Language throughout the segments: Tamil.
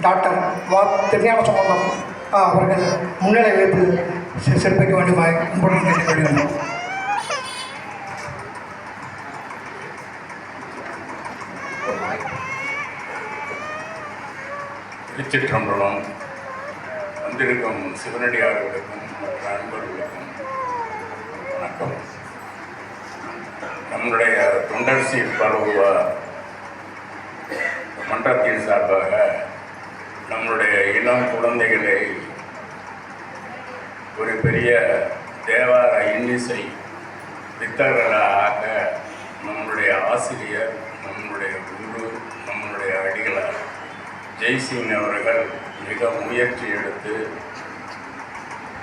டாக்டர் வா திருஞான சம்பந்தம் ஆ, அவர்கள் முன்னிலை வைத்து சி- சிறப்பிக்க வேண்டுமாய் அன்புடன் கேட்டுக்கொள்கிறோம் திருச்சிற்றம்பலம் வந்திருக்கும் சிவனடியார்களுக்கும் மற்ற அன்பர்களுக்கும் வணக்கம். நம்முடைய தொண்டர்சி பருவ மன்றத்தின் சார்பாக நம்முடைய இளம் குழந்தைகளை ஒரு பெரிய தேவார இன்னிசை வித்தகர்களாக நம்முடைய ஆசிரியர் நம்முடைய குரு நம்முடைய அடிகளார் ஜெய்சிங் அவர்கள் மிக முயற்சி எடுத்து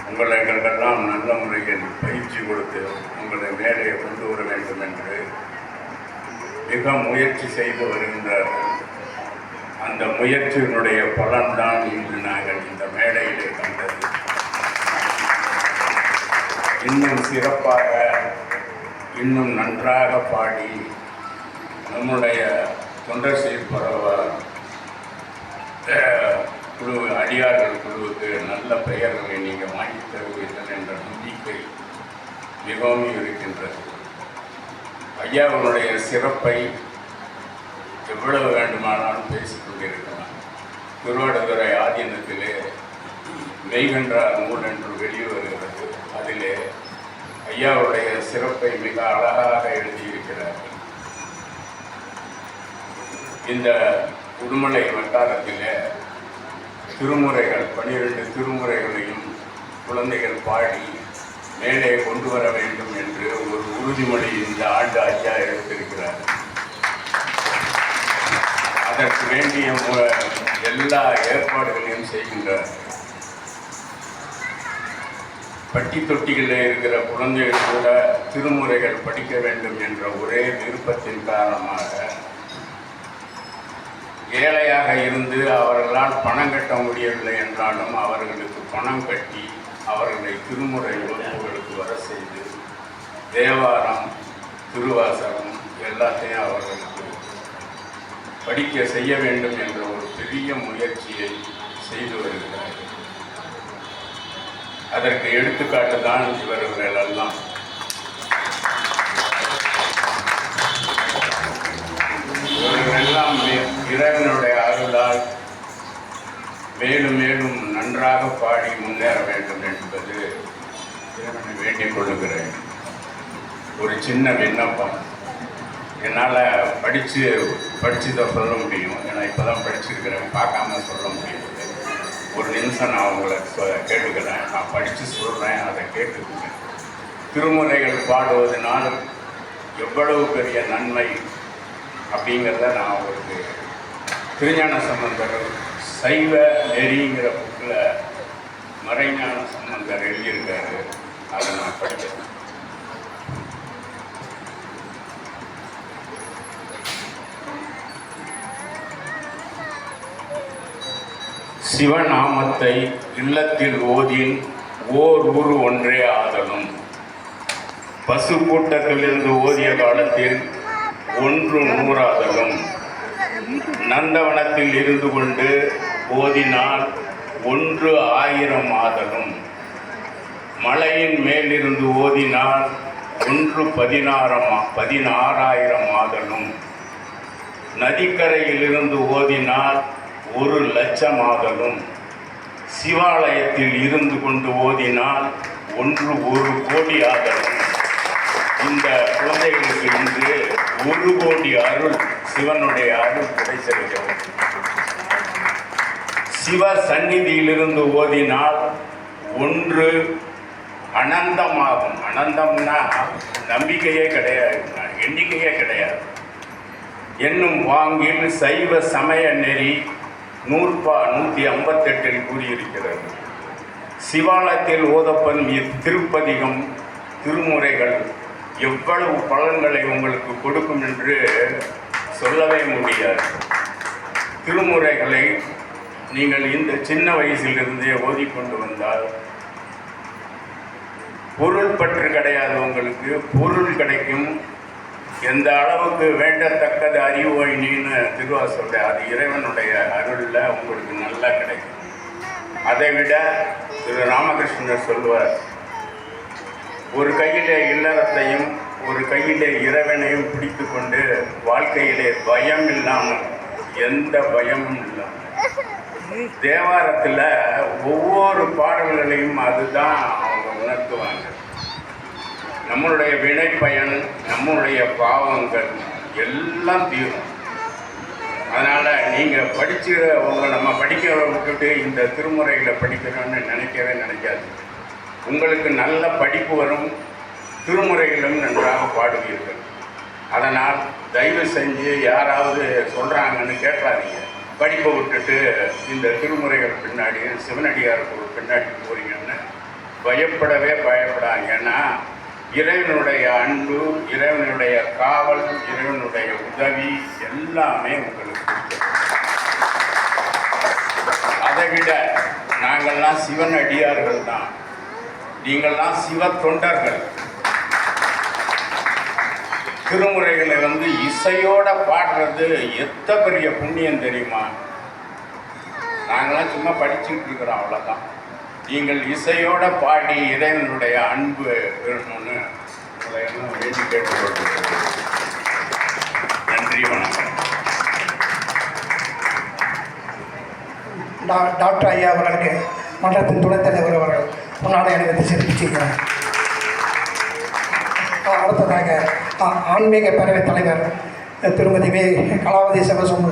உங்களை எங்களுக்கெல்லாம் நல்ல முறையில் பயிற்சி கொடுத்து உங்களை மேலே கொண்டு வர வேண்டும் என்று மிக முயற்சி செய்து வருகின்றார்கள். அந்த முயற்சியினுடைய பலன்தான் இன்று நாங்கள் இந்த மேடையிலே கண்டது. இன்னும் சிறப்பாக இன்னும் நன்றாக பாடி நம்முடைய தொண்டர் பரவ குழு அடியார்கள் குழுவுக்கு நல்ல பெயர்களை நீங்கள் வாங்கி தருவீர்கள் என்ற நம்பிக்கை மிகவும் இருக்கின்றது. ஐயாவுடைய சிறப்பை எவ்வளவு வேண்டுமான திருவாடுதுறை ஆதீனத்திலே மெய்கன்றார் நூல் என்று வெளிவருகிறது. அதிலே ஐயாவுடைய சிறப்பை மிக அழகாக எழுதியிருக்கிறார். இந்த உடுமலை வட்டாரத்திலே திருமுறைகள் பனிரெண்டு திருமுறைகளையும் குழந்தைகள் பாடி மேலே கொண்டு வர வேண்டும் என்று ஒரு உறுதிமொழி இந்த ஆண்டு ஐயா எடுத்திருக்கிறார். அதற்கு வேண்டிய எல்லா ஏற்பாடுகளையும் செய்கின்றார். பட்டி தொட்டிகளில் இருக்கிற குழந்தைகள் கூட திருமுறைகள் படிக்க வேண்டும் என்ற ஒரே விருப்பத்தின் காரணமாக ஏழையாக இருந்து அவர்களால் பணம் கட்ட முடியவில்லை என்றாலும் அவர்களுக்கு பணம் கட்டி அவர்களை திருமுறை வகுப்புகளுக்கு வர செய்து தேவாரம் திருவாசகம் எல்லாத்தையும் அவர்கள் படிக்க செய்ய வேண்டும் என்ற ஒரு பெரிய முயற்சியை செய்து வருகிறார்கள் அதற்கு எடுத்துக்காட்டு தான் இவர்கள் எல்லாம். இவர்கள் இறைவனுடைய அருளால் மேலும் மேலும் நன்றாக பாடி முன்னேற வேண்டும் என்பது இறைவனை வேண்டிக் கொள்ளுகிறேன். ஒரு சின்ன விண்ணப்பம். என்னால் படித்து படிச்சதை சொல்ல முடியும். ஏன்னா இப்போ தான் படிச்சிருக்கிறேன். பார்க்காம சொல்ல முடியும். ஒரு நிமிஷம் நான் உங்களை கேட்டுக்கிறேன். நான் படித்து சொல்கிறேன் அதை கேட்டுக்குங்க. திருமுறைகள் பாடுவதனால் எவ்வளவு பெரிய நன்மை அப்படிங்கிறத நான் உங்களுக்கு திருஞான சம்பந்தர் சைவ நெறிங்கிற புக்கில் மறைஞான சம்பந்தர் எழுதியிருக்காரு. அதை நான் படிக்கிறேன். சிவநாமத்தை இல்லத்தில் ஓதின் ஓர் ஊர் ஒன்றே ஆதலும். பசு கூட்டத்திலிருந்து ஓதிய காலத்தில் ஒன்று நூறாதலும். நந்தவனத்தில் இருந்து கொண்டு ஓதினால் ஒன்று ஆயிரம் ஆதலும். மலையின் மேலிருந்து ஓதினால் ஒன்று பதினாறம் பதினாறாயிரம் ஆதலும். நதிக்கரையிலிருந்து ஓதினால் ஒரு லட்சமாகலும் சிவாலயத்தில் இருந்து கொண்டு ஓதினால் ஒன்று ஒரு கோடி ஆகலும் இந்த குழந்தைகளுக்கு இன்று ஒரு கோடி அருள் சிவனுடைய அருள் கிடைத்திருக்கிறது. சிவ சந்நிதியிலிருந்து ஓதினால் ஒன்று அனந்தமாகும். அனந்தம்னா நம்பிக்கையே கிடையாது எண்ணிக்கையே கிடையாது. என்னும் வாங்கில் சைவ சமய நெறி நூற்பா நூற்றி ஐம்பத்தெட்டில் கூறியிருக்கிறது. சிவாலயத்தில் ஓதப்படும் இத்திருப்பதிகம் திருமுறைகள் எவ்வளவு பலன்களை உங்களுக்கு கொடுக்கும் என்று சொல்லவே முடியாது. திருமுறைகளை நீங்கள் இந்த சின்ன வயசிலிருந்தே ஓதிக்கொண்டு வந்தால் பொருள் பற்று கிடையாது உங்களுக்கு. பொருள் கிடைக்கும் எந்த அளவுக்கு வேண்டத்தக்கது அறிவோய் நீன்னு திருவாசூர் அது இறைவனுடைய அருளில் உங்களுக்கு நல்லா கிடைக்கும். அதை விட திரு ராமகிருஷ்ணர் சொல்வார் ஒரு கையிலே இல்லறத்தையும் ஒரு கையிலே இறைவனையும் பிடித்து கொண்டு வாழ்க்கையிலே பயம் இல்லாமல் எந்த பயமும் இல்லாமல். தேவாரத்தில் ஒவ்வொரு பாடல்களையும் அதுதான் அவங்க உணர்த்துவாங்க. நம்மளுடைய வினை பயன் நம்மளுடைய பாவங்கள் எல்லாம் தீரும். அதனால் நீங்கள் படிச்சுறவங்க நம்ம படிக்க விட்டுட்டு இந்த திருமுறைகளை படிக்கிறோன்னு நினைக்கவே நினைக்காது. உங்களுக்கு நல்ல படிப்பு வரும் திருமுறைகளும் நன்றாக பாடுவீர்கள். அதனால் தயவு செஞ்சு யாராவது சொல்கிறாங்கன்னு கேட்காதீங்க. படிப்பை விட்டுட்டு இந்த திருமுறைகள் பின்னாடி சிவனடியாருக்கு பின்னாடி போறீங்கன்னு பயப்படவே பயப்படாங்கன்னா இறைவனுடைய அன்பு இறைவனுடைய காவல் இறைவனுடைய உதவி எல்லாமே உங்களுக்கு அதை விட நாங்கள்லாம் சிவன் அடியார்கள் தான். நீங்கள்லாம் சிவ தொண்டர்கள். திருமுறைகளை வந்து இசையோட பாடுறது எத்த பெரிய புண்ணியம் தெரியுமா? நாங்களாம் சும்மா படிச்சுட்டு இருக்கிறோம் அவ்வளோதான் நீங்கள் இசையோட பாடி இறைவனுடைய அன்பு பெறணும்னு உங்களை எல்லாம் வேண்டி கேட்டுக்கொள்கிறேன். நன்றி வணக்கம். டாக்டர் ஐயா அவர்களுக்கு மன்றத்தின் துணைத் தலைவர் அவர்கள் முன்னாடி எனக்கு சிறப்பிச்சிருக்கிறார் அடுத்ததாக ஆன்மீக பேரவைத் தலைவர் திருமதி வே கலாவதி சிவசுந்தரம்